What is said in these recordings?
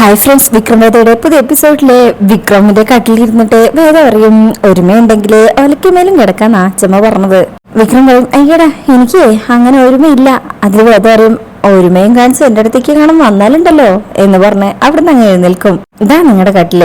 Hi friends വിക്രമേതയുടെ പുതിയ എപ്പിസോഡിലെ വിക്രമിന്റെ കട്ടിലിരുന്നിട്ട് വേദ പറയും ഒരുമയുണ്ടെങ്കിൽ ഒലക്കുമേലും കിടക്കാന്നാ അച്ഛമ്മ പറഞ്ഞത്. വിക്രം പറയും അയ്യടാ എനിക്ക് അങ്ങനെ ഒരുമയില്ല. അതിൽ വേദ പറയും ഒരുമയും കാണിച്ച് എന്റെ അടുത്തേക്ക് കാണാൻ വന്നാലുണ്ടല്ലോ എന്ന് പറഞ്ഞ് അവിടെ നിന്ന് അങ്ങ് എഴുന്നേൽക്കും. ഇതാ നിങ്ങളുടെ കട്ടിൽ.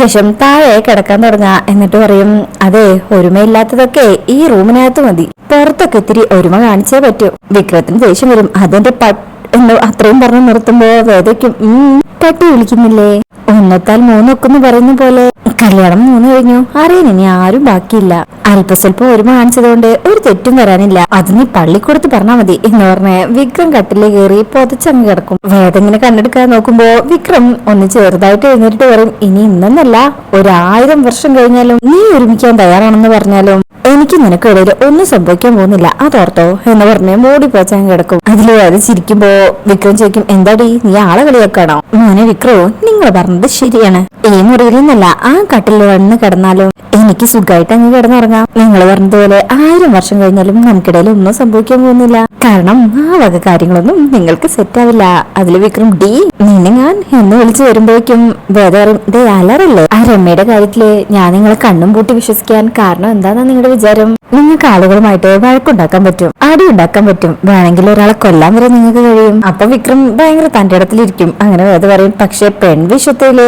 ശേഷം താഴെ കിടക്കാൻ തുടങ്ങാ. എന്നിട്ട് പറയും അതെ ഒരുമയില്ലാത്തതൊക്കെ ഈ റൂമിനകത്ത് മതി. പുറത്തൊക്കെ ഇത്തിരി ഒരുമ കാണിച്ചേ പറ്റൂ. വിക്രത്തിന് ദേഷ്യം വരും. അതെന്റെ പട്ട് എന്ന് അത്രയും പറഞ്ഞു നിർത്തുമ്പോ വേദയ്ക്കും ഉം, പട്ടി വിളിക്കുന്നില്ലേ? ഒന്നത്താൽ മൂന്നൊക്കെന്ന് പറയുന്ന പോലെ. കല്യാണം മൂന്ന് കഴിഞ്ഞു. അറിയാൻ ഇനി ആരും ബാക്കിയില്ല. അല്പസ്വല്പം ഒരു മാനിച്ചതുകൊണ്ട് ഒരു തെറ്റും വരാനില്ല. അത് നീ പള്ളിക്കൂടത്ത് പറഞ്ഞാ മതി. എന്ന് പറഞ്ഞ് വിക്രം കട്ടിലെ കയറി പൊതച്ചങ്ങ് കിടക്കും. വേദങ്ങനെ ഇങ്ങനെ കണ്ണെടുക്കാൻ നോക്കുമ്പോ വിക്രം ഒന്ന് ചെറുതായിട്ട് എഴുന്നേറ്റ് പറയും ഇനി ഇന്നെന്നല്ല. ഒരായിരം വർഷം കഴിഞ്ഞാലും നീ ഒരുമിക്കാൻ തയ്യാറാണെന്ന് പറഞ്ഞാലും എനിക്ക് നിനക്ക് ഇടയിൽ ഒന്നും സംഭവിക്കാൻ പോകുന്നില്ല. അതോർത്തോ? എന്ന് പറഞ്ഞ് മൂടി പോച്ചാൻ കിടക്കും. അതിൽ അത് ചിരിക്കുമ്പോ വിക്രം ചോദിക്കും എന്താടി? നീ ആളെ കളിയാക്കാണോ? മോനെ വിക്രമോ നിങ്ങൾ പറഞ്ഞത് ശരിയാണ്. ഈ മുറിയിൽ നിന്നല്ല ആ കട്ടിൽ വന്ന് കിടന്നാലും? എനിക്ക് സുഖമായിട്ട് അങ്ങ് കിടന്നുറങ്ങാം. നിങ്ങൾ പറഞ്ഞതുപോലെ ആയിരം വർഷം കഴിഞ്ഞാലും നമുക്കിടയിൽ ഒന്നും സംഭവിക്കാൻ പോകുന്നില്ല. കാരണം ആ വക കാര്യങ്ങളൊന്നും നിങ്ങൾക്ക് സെറ്റ് ആവില്ല. അതിൽ വിക്രം ഡി നിന്നെ ഞാൻ എന്ന് വിളിച്ചു വരുമ്പോഴേക്കും വേദാറും ദേ അലറല്ലേ ആ രമ്മയുടെ കാര്യത്തിൽ ഞാൻ നിങ്ങളെ കണ്ണും പൂട്ടി വിശ്വസിക്കാൻ കാരണം എന്താണെന്ന് നിങ്ങളുടെ വിചാരം? നിങ്ങൾക്ക് ആളുകളുമായിട്ട് വഴക്കുണ്ടാക്കാൻ പറ്റും അടി ഉണ്ടാക്കാൻ പറ്റും. വേണമെങ്കിൽ ഒരാളെ കൊല്ലാൻ വരെ നിങ്ങൾക്ക് കഴിയും. അപ്പൊ വിക്രം ഭയങ്കര തന്റെ ഇടത്തിലിരിക്കും. അങ്ങനെ വേദ പറയും. പക്ഷെ പെൺവിഷയത്തിൽ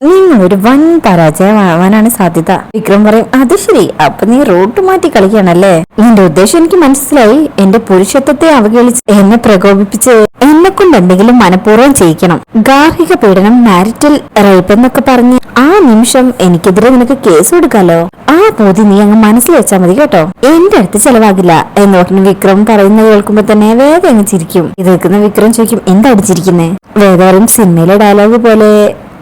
നിങ്ങൾ ഒരു വൻ പരാജയമാവാനാണ് സാധ്യത. വിക്രം പറയും അത് ശരി അപ്പൊ നീ റോട്ട് മാറ്റി കളിക്കുകയാണല്ലേ? നിന്റെ ഉദ്ദേശം എനിക്ക് മനസ്സിലായി. എന്റെ പുരുഷത്വത്തെ അവഗണിച്ച് എന്നെ പ്രകോപിപ്പിച്ച് എന്നെ കൊണ്ട് എന്തെങ്കിലും മനഃപൂർവം ചെയ്യിക്കണം. ഗാർഹിക പീഡനം മാരിറ്റൽ റേപ്പ് എന്നൊക്കെ പറഞ്ഞ് ആ നിമിഷം എനിക്കെതിരെ നിനക്ക് കേസ് കൊടുക്കാലോ? ആ ബോധി നീ അങ്ങ് മനസ്സിൽ വെച്ചാൽ മതി കേട്ടോ. എന്റെ അടുത്ത് ചെലവാകില്ല എന്ന് പറഞ്ഞ് വിക്രം പറയുന്നത് കേൾക്കുമ്പോ തന്നെ വേദ അങ്ങ് ചിരിക്കും. ഇത് വിക്രം ചോദിക്കും എന്താ അടിച്ചിരിക്കുന്നേ? വേദാറും സിനിമയിലെ ഡയലോഗ് പോലെ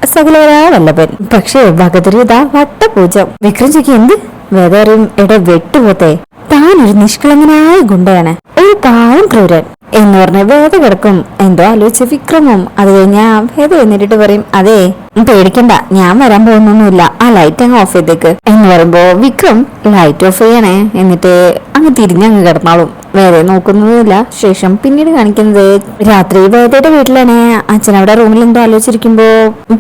സകലവരാ വല്ലഭൻ പക്ഷേ വകതിരിതാ വട്ടപൂജം. വിക്രം ചോദിക്കും എന്ത്? വേദാറും എടെ വെട്ടുപോത്തെ. താൻ ഒരു നിഷ്കളങ്കനായ ഗുണ്ടയാണ്. ഒരു പാവം ക്രൂരൻ. എന്ന് പറഞ്ഞ വേദ കിടക്കും എന്തോ ആലോചിച്ച് വിക്രമും അത് കഴിഞ്ഞാ വേദ എന്നിട്ട് പറയും അതെ പേടിക്കണ്ട ഞാൻ വരാൻ പോകുന്നൊന്നുമില്ല. ആ ലൈറ്റ് അങ്ങ് ഓഫ് ചെയ്തേക്ക്. എന്ന് പറയുമ്പോ വിക്രം ലൈറ്റ് ഓഫ് ചെയ്യണേ എന്നിട്ട് അങ്ങ് തിരിഞ്ഞങ്ങ് കിടന്നാളും. വേദ നോക്കുന്നതുമില്ല. ശേഷം പിന്നീട് കാണിക്കുന്നത് രാത്രി വേദയുടെ വീട്ടിലാണ്. അച്ഛൻ അവിടെ റൂമിൽ എന്തോ ആലോചിച്ചിരിക്കുമ്പോ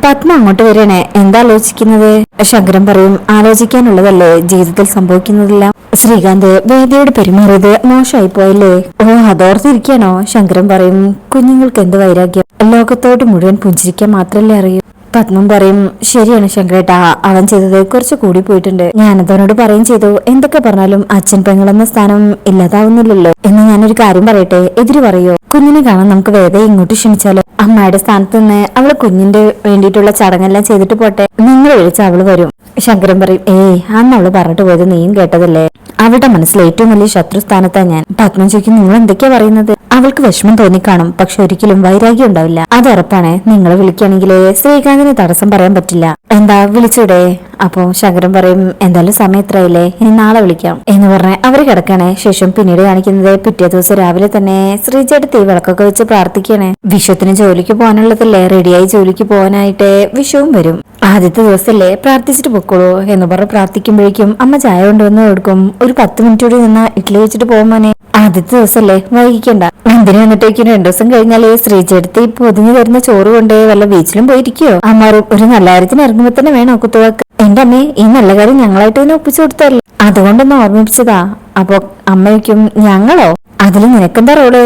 പത്മ അങ്ങോട്ട് വരണേ എന്താ ആലോചിക്കുന്നത്? ശങ്കരൻ പറയും ആലോചിക്കാനുള്ളതല്ലേ. ജീവിതത്തിൽ സംഭവിക്കുന്നതെല്ലാം. ശ്രീകാന്ത് വേദയോട് പെരുമാറിയത് മോശമായി പോയല്ലേ? ഓ അതോർത്തിരിക്കണോ ശങ്കരം പറയും കുഞ്ഞുങ്ങൾക്ക് എന്ത് വൈരാഗ്യം? ലോകത്തോട് മുഴുവൻ പുഞ്ചിരിക്കാൻ മാത്രല്ലേ അറിയൂ. പത്മം പറയും ശരിയാണ് ശങ്കരേട്ട അവൻ ചെയ്തത് കുറച്ച് കൂടി പോയിട്ടുണ്ട്. ഞാനതവനോട് പറയും ചെയ്തു. എന്തൊക്കെ പറഞ്ഞാലും അച്ഛൻ പെങ്ങളെന്ന സ്ഥാനം ഇല്ലാതാവുന്നില്ലല്ലോ. എന്ന് ഞാനൊരു കാര്യം പറയട്ടെ എതിര് പറയോ? കുഞ്ഞിനെ കാണാൻ നമുക്ക് വേദ ഇങ്ങോട്ട് ക്ഷണിച്ചാലോ? അമ്മയുടെ സ്ഥാനത്ത് നിന്ന് അവൾ കുഞ്ഞിന്റെ വേണ്ടിയിട്ടുള്ള ചടങ്ങെല്ലാം ചെയ്തിട്ട് പോട്ടെ. നിങ്ങൾ വിളിച്ച അവൾ വരും. ശങ്കരൻ പറയും ഏയ് അന്ന് അവൾ പറഞ്ഞിട്ട് പോയത് നീയും കേട്ടതല്ലേ? അവളുടെ മനസ്സിലെ ഏറ്റവും വലിയ ശത്രു സ്ഥാനത്താണ് ഞാൻ. പത്മം നിങ്ങൾ എന്തൊക്കെയാ പറയുന്നത്? അവൾക്ക് വിഷമം തോന്നിക്കാണും പക്ഷെ ഒരിക്കലും വൈരാഗ്യം ഉണ്ടാവില്ല. അത് ഉറപ്പാണ്. നിങ്ങളെ വിളിക്കുകയാണെങ്കിൽ ശ്രീകാന്തിന് തടസ്സം പറയാൻ പറ്റില്ല. എന്താ വിളിച്ചൂടെ? അപ്പോ ശങ്കരൻ പറയും എന്തായാലും സമയം എത്രയില്ലേ ഇനി നാളെ വിളിക്കാം. എന്ന് പറഞ്ഞ് അവർ കിടക്കണേ. ശേഷം പിന്നീട് കാണിക്കുന്നത് പിറ്റേ ദിവസം രാവിലെ തന്നെ ശ്രീജയുടെ തീ വിളക്കൊക്കെ വെച്ച് പ്രാർത്ഥിക്കണേ. വിശ്വത്തിന് ജോലിക്ക് പോകാനുള്ളതല്ലേ? റെഡിയായി ജോലിക്ക് പോകാനായിട്ട് വിഷവും വരും. ആദ്യത്തെ ദിവസമല്ലേ പ്രാർത്ഥിച്ചിട്ട് പൊക്കോളൂ എന്ന് പറഞ്ഞ് പ്രാർത്ഥിക്കുമ്പോഴേക്കും അമ്മ ചായ കൊണ്ടുവന്ന് കൊടുക്കും. ഒരു പത്ത് മിനിറ്റ് കൂടി നിന്ന് ഇഡ്ഡലി വെച്ചിട്ട് പോകുമ്പോനെ ആദ്യത്തെ ദിവസമല്ലേ വൈകിക്കണ്ട. എന്തിനു വന്നിട്ടേക്കും രണ്ടു ദിവസം കഴിഞ്ഞാലേ ശ്രീചേട്ടത്തി പൊതിഞ്ഞു തരുന്ന ചോറ് കൊണ്ട് വല്ല ബീച്ചിലും പോയിരിക്കോ അമ്മ ഒരു നല്ല കാര്യത്തിന് ഇറങ്ങുമ്പോ തന്നെ വേണോ കുത്തുവാക്ക് എന്റെ അമ്മേ ഈ നല്ല കാര്യം ഞങ്ങളായിട്ട് തന്നെ ഒപ്പിച്ചു കൊടുത്തല്ലേ അതുകൊണ്ടൊന്ന് ഓർമ്മിപ്പിച്ചതാ. അപ്പൊ അമ്മയ്ക്കും ഞങ്ങളോ? അതിൽ നിനക്കെന്താ റോൾ?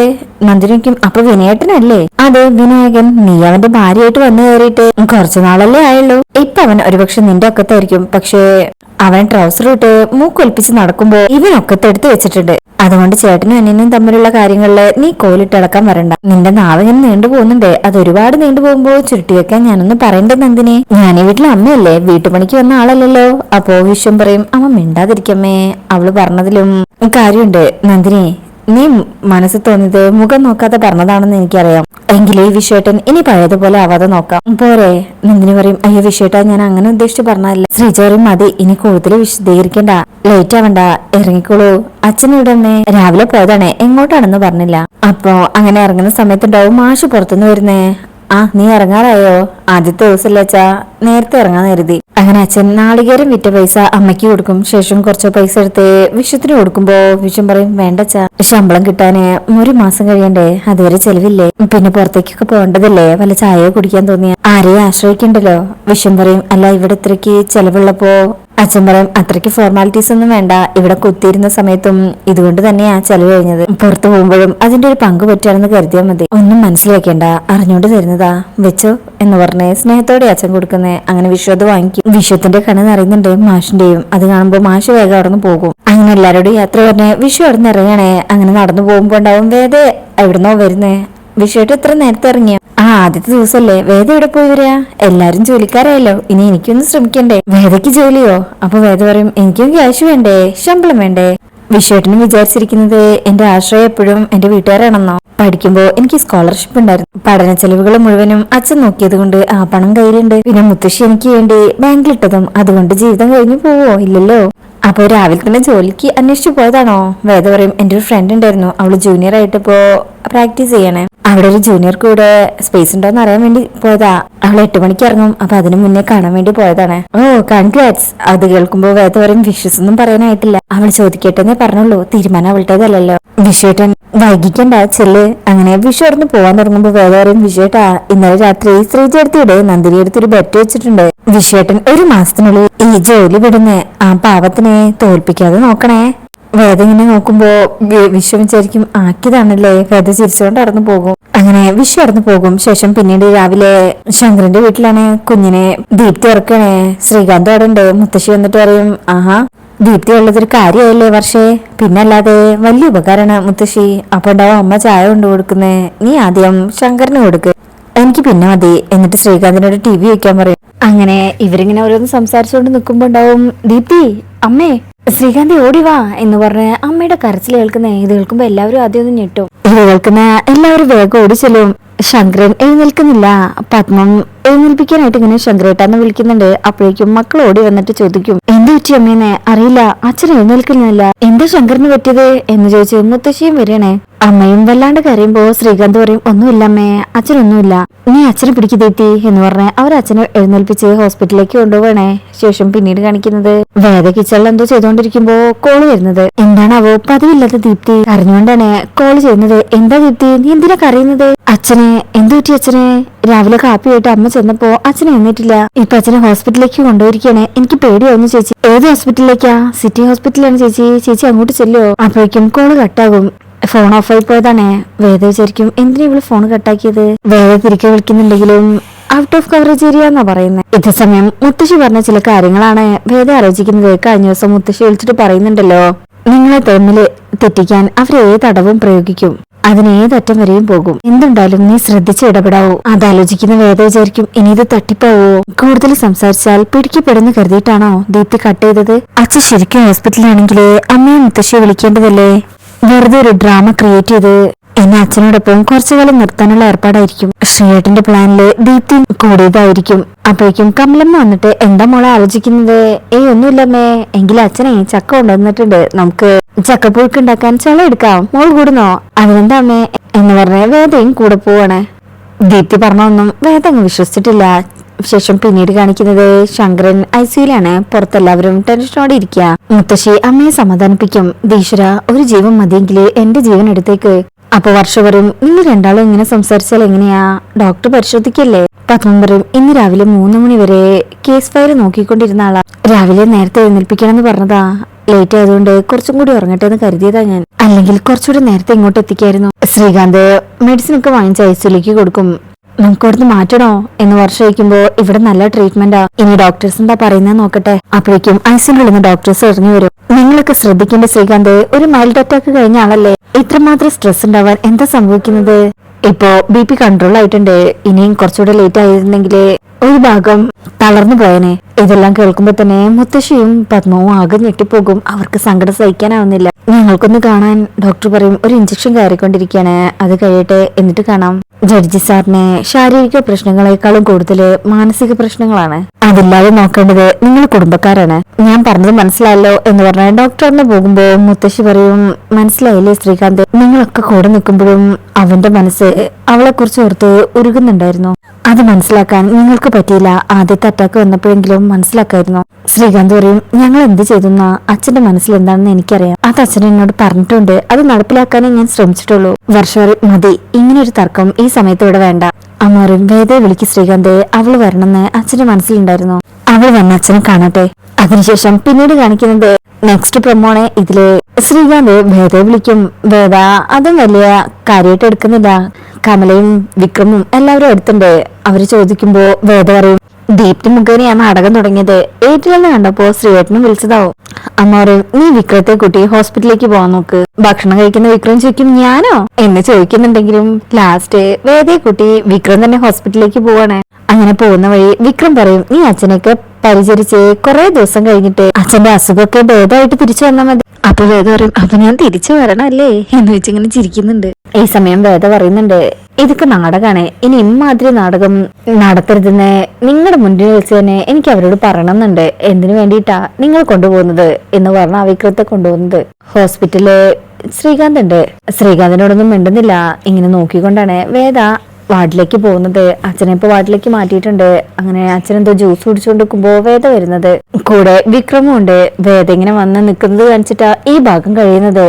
നന്ദിനിക്കും അപ്പൊ വിനയേട്ടനല്ലേ? അതെ വിനായകൻ. നീ അവന്റെ ഭാര്യയായിട്ട് വന്നു കയറിയിട്ട് കുറച്ചു നാളല്ലേ ആയുള്ളൂ. ഇപ്പൊ അവൻ ഒരുപക്ഷെ നിന്റെ ഒക്കത്തായിരിക്കും പക്ഷേ അവൻ ട്രൗസർ ഇട്ട് മൂക്കൊലിപ്പിച്ച് നടക്കുമ്പോ ഇവൻ ഒക്കത്തെടുത്ത് വെച്ചിട്ടുണ്ട്. അതുകൊണ്ട് ചേട്ടനും അനിയനും തമ്മിലുള്ള കാര്യങ്ങളിൽ നീ കോലിട്ടിളക്കാൻ വരണ്ട. നിന്റെ നാവ് ഇങ്ങനെ നീണ്ടു പോകുന്നുണ്ട്. അത് ഒരുപാട് നീണ്ടു പോകുമ്പോ ചുരുട്ടി വെക്കാൻ ഞാനൊന്ന് പറയണ്ടേ നന്ദിനെ? ഞാൻ ഈ വീട്ടിലെ അമ്മയല്ലേ? വീട്ടുപണിക്ക് വന്ന ആളല്ലല്ലോ. അപ്പോ വിശ്വം പറയും അവൻ മിണ്ടാതിരിക്കമ്മേ. അവൾ പറഞ്ഞതിലും കാര്യമുണ്ട്. നന്ദിനി നീ മനസ്സിൽ തോന്നിയത് മുഖം നോക്കാതെ പറഞ്ഞതാണെന്ന് എനിക്കറിയാം. എങ്കിലും ഈ വിഷേട്ടൻ ഇനി പഴയതുപോലെ ആവാതെ നോക്കാം. പോരെ നന്ദിനി പറയും അയ്യോ വിഷേട്ടാ ഞാൻ അങ്ങനെ ഉദ്ദേശിച്ച് പറഞ്ഞതല്ല. ശ്രീചോറി മതി ഇനി കൂടുതൽ വിശദീകരിക്കണ്ട. ലേറ്റ് ആവണ്ട ഇറങ്ങിക്കോളൂ. തന്നെ രാവിലെ പോയതാണേ എങ്ങോട്ടാണെന്ന് പറഞ്ഞില്ല. അപ്പോ അങ്ങനെ ഇറങ്ങുന്ന സമയത്തുണ്ടാവും മാഷ് പുറത്തുനിന്ന് വരുന്നേ? ആ നീ ഇറങ്ങാറായോ? ആദ്യത്തെ ദിവസമല്ലേ അച്ഛാ. നേരത്തെ ഇറങ്ങാൻ കരുതി. അങ്ങനെ അച്ഛൻ നാളികേരം വിറ്റ പൈസ അമ്മയ്ക്ക് കൊടുക്കും. ശേഷം കുറച്ച് പൈസ എടുത്ത് വിഷത്തിന് കൊടുക്കുമ്പോ വിഷം പറയും വേണ്ട അച്ഛാ. ശമ്പളം കിട്ടാന് ഒരു മാസം കഴിയണ്ടേ? അതുവരെ ചെലവില്ലേ? പിന്നെ പുറത്തേക്കൊക്കെ പോകേണ്ടതല്ലേ? വല്ല ചായ കുടിക്കാൻ തോന്നിയ? ആരെയും ആശ്രയിക്കണ്ടല്ലോ. വിഷം പറയും അല്ല ഇവിടെ ഇത്രയ്ക്ക് ചെലവുള്ളപ്പോ അച്ഛൻ പറയും അത്രയ്ക്ക് ഫോർമാലിറ്റീസ് ഒന്നും വേണ്ട. ഇവിടെ കുത്തിയിരുന്ന സമയത്തും ഇതുകൊണ്ട് തന്നെയാ ചെലവ് കഴിഞ്ഞത്. പുറത്തു പോകുമ്പോഴും അതിന്റെ ഒരു പങ്ക് പറ്റുകയാണെന്ന് കരുതിയാൽ മതി. ഒന്നും മനസ്സിലാക്കേണ്ട. അറിഞ്ഞുകൊണ്ട് തരുന്നതാ. വെച്ചോ എന്ന് പറഞ്ഞ് സ്നേഹത്തോടെ അച്ഛൻ കൊടുക്കുന്നേ. അങ്ങനെ വിശ്വത് വാങ്ങിക്കും. വിശ്വത്തിന്റെ കണ്ണ് നിറയുന്നുണ്ട് മാഷിന്റെയും. അത് കാണുമ്പോൾ മാഷ് വേഗം അവിടെ നിന്ന് പോകും. അങ്ങനെ എല്ലാവരോടും യാത്ര പറഞ്ഞ് വിഷു അവിടെ നിന്ന് ഇറങ്ങണേ. അങ്ങനെ നടന്നു പോകുമ്പോണ്ടാവും വേദ എവിടുന്നോ വരുന്നേ. വിഷുവായിട്ട് ഇത്ര നേരത്തെ ഇറങ്ങിയ? ആ ആദ്യത്തെ ദിവസല്ലേ. വേദ എവിടെ പോയി വരിക എല്ലാരും ജോലിക്കാരായല്ലോ. ഇനി എനിക്കൊന്ന് ശ്രമിക്കണ്ടേ. വേദയ്ക്ക് ജോലിയോ? അപ്പൊ വേദ പറയും എനിക്കും ക്യാഷ് വേണ്ടേ? ശമ്പളം വേണ്ടേ? വിഷയട്ടിന് വിചാരിച്ചിരിക്കുന്നത് എന്റെ ആശ്രയം എപ്പോഴും എന്റെ വീട്ടുകാരാണെന്നോ? പഠിക്കുമ്പോ എനിക്ക് സ്കോളർഷിപ്പ് ഉണ്ടായിരുന്നു. പഠന ചെലവുകൾ മുഴുവനും അച്ഛൻ നോക്കിയത് കൊണ്ട് ആ പണം കയ്യിലുണ്ട്. പിന്നെ മുത്തശ്ശി എനിക്ക് വേണ്ടി ബാങ്കിലിട്ടതും അതുകൊണ്ട് ജീവിതം കഴിഞ്ഞു പോവോ? ഇല്ലല്ലോ. അപ്പൊ രാവിലെ തന്നെ ജോലിക്ക് അന്വേഷിച്ചു പോയതാണോ? വേദ പറയും എന്റെ ഒരു ഫ്രണ്ട് ഉണ്ടായിരുന്നു. അവൾ ജൂനിയർ ആയിട്ട് ഇപ്പോൾ പ്രാക്ടീസ് ചെയ്യണേ. അവിടെ ഒരു ജൂനിയർ കൂടെ സ്പേസ് ഉണ്ടോന്ന് അറിയാൻ വേണ്ടി പോയതാ. അവൾ എട്ട് മണിക്ക് ഇറങ്ങും. അപ്പൊ അതിനു മുന്നേ കാണാൻ വേണ്ടി പോയതാണ്. ഓ കൺഗ്രാറ്റ്സ് അത് കേൾക്കുമ്പോൾ വേദ പറയും വിഷസ് ഒന്നും പറയാനായിട്ടില്ല. അവൾ ചോദിക്കട്ടെന്നേ പറഞ്ഞുള്ളൂ. തീരുമാനം അവളുടേതല്ലല്ലോ. വിഷേട്ടൻ വൈകിക്കണ്ട ചെല്ല് അങ്ങനെ വിഷു പോവാൻ തുടങ്ങുമ്പോ വേദ പറയും വിഷേട്ടാ ഇന്നലെ രാത്രി ശ്രീചേർത്തിയുടെ നന്ദിനി അടുത്തൊരു ബെറ്റ് വെച്ചിട്ടുണ്ട്. വിഷേട്ടൻ ഒരു മാസത്തിനുള്ളിൽ ഈ ജോലി വിടുന്ന. ആ പാവത്തിനെ തോൽപ്പിക്കാതെ നോക്കണേ. വേദ ഇങ്ങനെ നോക്കുമ്പോ വിഷു വിചാരിക്കും ആക്കിയതാണല്ലേ. വേദ ചിരിച്ചുകൊണ്ട് നടന്നു പോകും. അങ്ങനെ വിഷു അടന്നു പോകും. ശേഷം പിന്നീട് രാവിലെ ശങ്കരന്റെ വീട്ടിലാണ് കുഞ്ഞിനെ ദീപ്തി ഇറക്കണേ ശ്രീകാന്ത് അവിടെ ഉണ്ട് മുത്തശ്ശി വന്നിട്ട് പറയും ആഹാ ദീപ്തി ഉള്ളതൊരു കാര്യമല്ലേ വർഷേ? പിന്നല്ലാതെ വലിയ ഉപകാരമാണ് മുത്തശ്ശി. അപ്പൊ ഉണ്ടാവും അമ്മ ചായ കൊണ്ടു കൊടുക്കുന്നേ. നീ ആദ്യം ശങ്കറിന് കൊടുക്ക്. എനിക്ക് പിന്നെ മതി. എന്നിട്ട് ശ്രീകാന്തിനോട് ടി വി വെക്കാൻ പറയും. അങ്ങനെ ഇവരിങ്ങനെ ഓരോന്ന് സംസാരിച്ചുകൊണ്ട് നിൽക്കുമ്പോ ഉണ്ടാവും ദീപ്തി അമ്മേ ശ്രീകാന്തി ഓടി വാ എന്ന് പറഞ്ഞ് അമ്മയുടെ കരച്ചിൽ കേൾക്കുന്ന ഇത് കേൾക്കുമ്പോ എല്ലാവരും ആദ്യം ഒന്ന് ഞെട്ടും. ഇത് കേൾക്കുന്ന എല്ലാവരും വേഗം ഓടി ചെല്ലും. ശങ്കരൻ എഴുന്നേൽക്കുന്നില്ല. പത്മം എഴുന്നേൽപ്പിക്കാനായിട്ട് ഇങ്ങനെ ശങ്കരേട്ടാന്ന് വിളിക്കുന്നുണ്ട്. അപ്പോഴേക്കും മക്കൾ ഓടി വന്നിട്ട് ചോദിക്കും എന്ത് പറ്റി അമ്മേനെ? അറിയില്ല. അച്ഛൻ എഴുന്നേൽക്കുന്നില്ല. എന്താ ശങ്കരന് പറ്റിയത്? എന്ന് ചോദിച്ച് മുത്തശ്ശിയും വരണേ അമ്മയും വല്ലാണ്ട് കരയുമ്പോ ശ്രീകാന്ത് പറയും ഒന്നുമില്ല അമ്മേ അച്ഛനൊന്നുമില്ല. നീ അച്ഛനെ പിടിക്കുതെത്തി എന്ന് പറഞ്ഞ് അവർ അച്ഛനെ എഴുന്നേൽപ്പിച്ച് ഹോസ്പിറ്റലിലേക്ക് കൊണ്ടുപോകണേ. ശേഷം പിന്നീട് കാണിക്കുന്നത്. വേദ കിച്ചണിൽ എന്തോ ചെയ്തോണ്ടിരിക്കുമ്പോ കോൾ വരുന്നത്. എന്താണാവോ പതിവില്ലാത്ത ദീപ്തി. അറിഞ്ഞുകൊണ്ടാണ് കോൾ ചെയ്യുന്നത്. എന്താ ദീപ്തി? നീ എന്തിനാ കരയുന്നത്? അച്ഛനെ എന്തു പറ്റി അച്ഛനെ? രാവിലെ കാപ്പിയായിട്ട് അമ്മ ചെന്നപ്പോ അച്ഛനെ എന്നിട്ടില്ല ഇപ്പൊ അച്ഛനെ ഹോസ്പിറ്റലിലേക്ക് കൊണ്ടുപോയിരിക്കാണ് എനിക്ക് പേടിയാവുന്നു ചേച്ചി. ഏത് ഹോസ്പിറ്റലിലേക്കാ? സിറ്റി ഹോസ്പിറ്റലാണ് ചേച്ചി. ചേച്ചി അങ്ങോട്ട് ചെല്ലോ അപ്പോഴേക്കും കോൾ കട്ടാകും ഫോൺ ഓഫ് ആയി പോയതാണേ. വേദ വിചാരിക്കും എന്തിനാ ഇവൾ ഫോൺ കട്ടാക്കിയത് വേദ തിരികെ വിളിക്കുന്നുണ്ടെങ്കിലും ഔട്ട് ഓഫ് കവറേജ് ഏരിയ എന്നാ പറയുന്നത് ഇതേസമയം മുത്തശ്ശി പറഞ്ഞ ചില കാര്യങ്ങളാണ് വേദ ആലോചിക്കുന്നത്. കഴിഞ്ഞ ദിവസം മുത്തശ്ശി വിളിച്ചിട്ട് പറയുന്നുണ്ടല്ലോ നിങ്ങളെ തമ്മിൽ തെറ്റിക്കാൻ അവർ ഏത് അടവും പ്രയോഗിക്കും. അതിന് ഏതറ്റം വരെയും പോകും. എന്തുണ്ടായാലും നീ ശ്രദ്ധിച്ച് ഇടപെടാവൂ. അതാലോചിക്കുന്ന വേദ വിചാരിക്കും ഇനി ഇത് തട്ടിപ്പോവോ? കൂടുതൽ സംസാരിച്ചാൽ പിടിക്കപ്പെടുന്നു കരുതിയിട്ടാണോ ദീപ്തി കട്ട് ചെയ്തത്? അച്ഛൻ ശരിക്കും ഹോസ്പിറ്റലാണെങ്കിലേ അമ്മയെ മുത്തശ്ശിയെ വിളിക്കേണ്ടതല്ലേ? വെറുതെ ഒരു ഡ്രാമ ക്രിയേറ്റ് ചെയ്ത് എന്നെ അച്ഛനോടൊപ്പം കുറച്ചു കാലം നിർത്താനുള്ള ഏർപ്പാടായിരിക്കും. ശ്രീയേട്ടന്റെ പ്ലാനിൽ ദീപ്തി കൂടിയതായിരിക്കും. അപ്പോഴേക്കും കമലമ്മ വന്നിട്ട് എന്താ മോളെ ആലോചിക്കുന്നത്? ഏയ് ഒന്നുമില്ലമ്മേ എങ്കിലും അച്ഛനെ ചക്ക കൊണ്ടുവന്നിട്ടുണ്ട്. നമുക്ക് ചക്കപ്പുഴുക്ക് ഉണ്ടാക്കാൻ ചെള എടുക്കാം. മോൾ കൂടുന്നോ? അതിനെന്താ അമ്മേ? എന്ന് പറഞ്ഞ വേദയും കൂടെ പോവാണ്. ദീപ്തി പറഞ്ഞൊന്നും വേദ അങ്ങ് വിശ്വസിച്ചിട്ടില്ല. ശേഷം പിന്നീട് കാണിക്കുന്നത് ശങ്കരൻ ഐ സിയിലാണ് പുറത്തെല്ലാവരും ടെൻഷനോടെ ഇരിക്കുക. മുത്തശ്ശി അമ്മയെ സമാധാനിപ്പിക്കും. ദീശ്വര ഒരു ജീവൻ മതിയെങ്കിൽ എന്റെ ജീവൻ എടുത്തേക്ക് അപ്പൊ വർഷ പറയും നിങ്ങൾ രണ്ടാളും ഇങ്ങനെ സംസാരിച്ചാൽ എങ്ങനെയാ? ഡോക്ടർ പരിശോധിക്കല്ലേ? പത്മം പറയും ഇന്ന് രാവിലെ മൂന്ന് മണി വരെ കേസ് ഫയൽ നോക്കിക്കൊണ്ടിരുന്ന ആളാ. രാവിലെ നേരത്തെ എഴുന്നേൽപ്പിക്കണമെന്ന് പറഞ്ഞതാ. ലേറ്റ് ആയതുകൊണ്ട് കുറച്ചും കൂടി ഉറങ്ങട്ടെ എന്ന് കരുതിയതാ ഞാൻ. അല്ലെങ്കിൽ കുറച്ചുകൂടി നേരത്തെ ഇങ്ങോട്ട് എത്തിക്കായിരുന്നു. ശ്രീകാന്ത് മെഡിസിൻ ഒക്കെ വാങ്ങിച്ച് ഐസിയിലേക്ക് കൊടുക്കും. നമുക്ക് ഇവിടുന്ന് മാറ്റണോ എന്ന് വർഷം വയ്ക്കുമ്പോ ഇവിടെ നല്ല ട്രീറ്റ്മെന്റാ ഇനി ഡോക്ടേഴ്സ് എന്താ പറയുന്നത് നോക്കട്ടെ. അപ്പോഴേക്കും നിന്ന് ഡോക്ടേഴ്സ് ഇറങ്ങി വരും. നിങ്ങളൊക്കെ ശ്രദ്ധിക്കേണ്ട ശ്രീകാന്ത് ഒരു മൈൽഡ് അറ്റാക്ക് കഴിഞ്ഞ ആളല്ലേ? ഇത്രമാത്രം സ്ട്രെസ് ഉണ്ടാവാൻ എന്താ സംഭവിക്കുന്നത്? ഇപ്പോ ബി പി കൺട്രോൾ ആയിട്ടുണ്ട്. ഇനിയും കുറച്ചുകൂടെ ലേറ്റ് ആയിരുന്നെങ്കിൽ ഒരു ഭാഗം തളർന്നു പോയനെ. ഇതെല്ലാം കേൾക്കുമ്പോ തന്നെ മുത്തശ്ശിയും പത്മവും ആകെ ഞെട്ടിപ്പോകും. അവർക്ക് സങ്കടം സഹിക്കാനാവുന്നില്ല. ഞങ്ങൾക്കൊന്ന് കാണാൻ ഡോക്ടർ പറയും ഒരു ഇഞ്ചക്ഷൻ കയറിക്കൊണ്ടിരിക്കുകയാണ് അത് കഴിയട്ടെ എന്നിട്ട് കാണാം. ജഡ്ജി സാറിനെ ശാരീരിക പ്രശ്നങ്ങളെക്കാളും കൂടുതൽ മാനസിക പ്രശ്നങ്ങളാണ്. അതില്ലാതെ നോക്കേണ്ടത് നിങ്ങൾ കുടുംബക്കാരാണ്. ഞാൻ പറഞ്ഞത് മനസ്സിലായല്ലോ എന്ന് പറഞ്ഞ ഡോക്ടർ അന്ന് പോകുമ്പോ മുത്തശ്ശി പറയും മനസ്സിലായില്ലേ ശ്രീകാന്ത്? നിങ്ങളൊക്കെ കൂടെ നിൽക്കുമ്പോഴും അവന്റെ മനസ്സ് അവളെ കുറിച്ച് ഓർത്ത് ഉരുകുന്നുണ്ടായിരുന്നു. അത് മനസ്സിലാക്കാൻ നിങ്ങൾക്ക് പറ്റിയില്ല. ആദ്യത്തെ അറ്റാക്ക് വന്നപ്പോഴെങ്കിലും മനസ്സിലാക്കായിരുന്നു. ശ്രീകാന്ത് പറയും ഞങ്ങൾ എന്ത് ചെയ്തെന്ന അച്ഛന്റെ മനസ്സിൽ എന്താണെന്ന് എനിക്കറിയാം. അത് അച്ഛൻ എന്നോട് പറഞ്ഞിട്ടുണ്ട്. അത് നടപ്പിലാക്കാനേ ഞാൻ ശ്രമിച്ചിട്ടുള്ളൂ. വർഷം മതി. ഇങ്ങനെ ഒരു തർക്കം ഈ സമയത്ത് ഇവിടെ വേണ്ട. അമ്മ വേദ വിളിക്ക് ശ്രീകാന്തെ. അവൾ വരണമെന്ന് അച്ഛന്റെ മനസ്സിലുണ്ടായിരുന്നു. അവൾ വന്ന അച്ഛനെ കാണട്ടെ. അതിനുശേഷം പിന്നീട് കാണിക്കുന്നത് നെക്സ്റ്റ് പ്രൊമോണെ ഇതിൽ ശ്രീകാന്ത് വേദയെ വിളിക്കും. വേദ അതും വലിയ കാര്യമായിട്ട് എടുക്കുന്നില്ല. കമലയും വിക്രമും എല്ലാവരും അടുത്തുണ്ട്. അവർ ചോദിക്കുമ്പോ വേദ പറയും ദീപ്തി മുഖേനയാണ് നാടകം തുടങ്ങിയത്. ഏറ്റിലെന്ന് കണ്ടപ്പോ ശ്രീയേട്ടനും വിളിച്ചതാവും. അമ്മ പറയും നീ വിക്രത്തെ കുട്ടി ഹോസ്പിറ്റലിലേക്ക് പോവാൻ നോക്ക്. ഭക്ഷണം കഴിക്കുന്ന വിക്രം ചോദിക്കും ഞാനോ? എന്ന് ചോദിക്കുന്നുണ്ടെങ്കിലും ലാസ്റ്റ് വേദയെ കുട്ടി വിക്രം തന്നെ ഹോസ്പിറ്റലിലേക്ക് പോവാണ്. അങ്ങനെ പോകുന്ന വഴി വിക്രം പറയും നീ അച്ഛനൊക്കെ പരിചരിച്ച് കുറെ ദിവസം കഴിഞ്ഞിട്ട് അച്ഛന്റെ അസുഖമൊക്കെ ഭേദമായിട്ട് തിരിച്ചു വന്നാൽ മതി. അപ്പൊ വേദ പറയും അപ്പൊ ഞാൻ തിരിച്ചു വരണല്ലേ? എന്ന് വെച്ചിങ്ങനെ ചിരിക്കുന്നുണ്ട്. ഈ സമയം വേദ പറയുന്നുണ്ട് ഇതൊക്കെ നാടകമാണ് ഇനി ഇമ്മാതിരി നാടകം നടത്തരുതെന്ന് നിങ്ങളുടെ മുന്നിൽ വെച്ച് തന്നെ എനിക്ക് അവരോട് പറയണമെന്നുണ്ട്. എന്തിനു വേണ്ടിയിട്ടാ നിങ്ങൾ കൊണ്ടുപോകുന്നത്? എന്ന് പറഞ്ഞ അവിക്രത്തെ കൊണ്ടുപോകുന്നത്. ഹോസ്പിറ്റൽ ശ്രീകാന്ത് ഉണ്ട്. ശ്രീകാന്തിനോടൊന്നും മിണ്ടുന്നില്ല. ഇങ്ങനെ നോക്കിക്കൊണ്ടാണ് വേദ വാർഡിലേക്ക് പോകുന്നത്. അച്ഛനെ ഇപ്പൊ വാർഡിലേക്ക് മാറ്റിയിട്ടുണ്ട്. അങ്ങനെ അച്ഛൻ എന്തോ ജ്യൂസ് കുടിച്ചുകൊണ്ടിരിക്കുമ്പോ വേദ വരുന്നത്. കൂടെ വിക്രമും ഉണ്ട് വേദ ഇങ്ങനെ വന്ന് നിൽക്കുന്നത് കാണിച്ചിട്ടാ ഈ ഭാഗം കഴിയുന്നത്.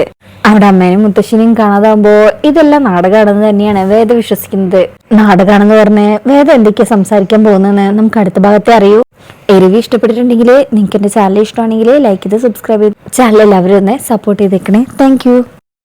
അവിടെ അമ്മേനും മുത്തശ്ശിനെയും കാണാതാവുമ്പോ ഇതെല്ലാം നാടകമാണെന്ന് തന്നെയാണ് വേദ വിശ്വസിക്കുന്നത്. നാടകമാണെന്ന് പറഞ്ഞ് വേദ എന്തൊക്കെയാ സംസാരിക്കാൻ പോകുന്നതെന്ന് നമുക്ക് അടുത്ത ഭാഗത്തെ അറിയൂ. എരിവ് ഇഷ്ടപ്പെട്ടിട്ടുണ്ടെങ്കിൽ നിങ്ങൾക്ക് എന്റെ ചാനൽ ഇഷ്ടമാണെങ്കിൽ ലൈക്ക് ചെയ്ത് സബ്സ്ക്രൈബ് ചെയ്ത് ചാനൽ എല്ലാവരും ഒന്ന് സപ്പോർട്ട് ചെയ്തേക്കണേ. താങ്ക്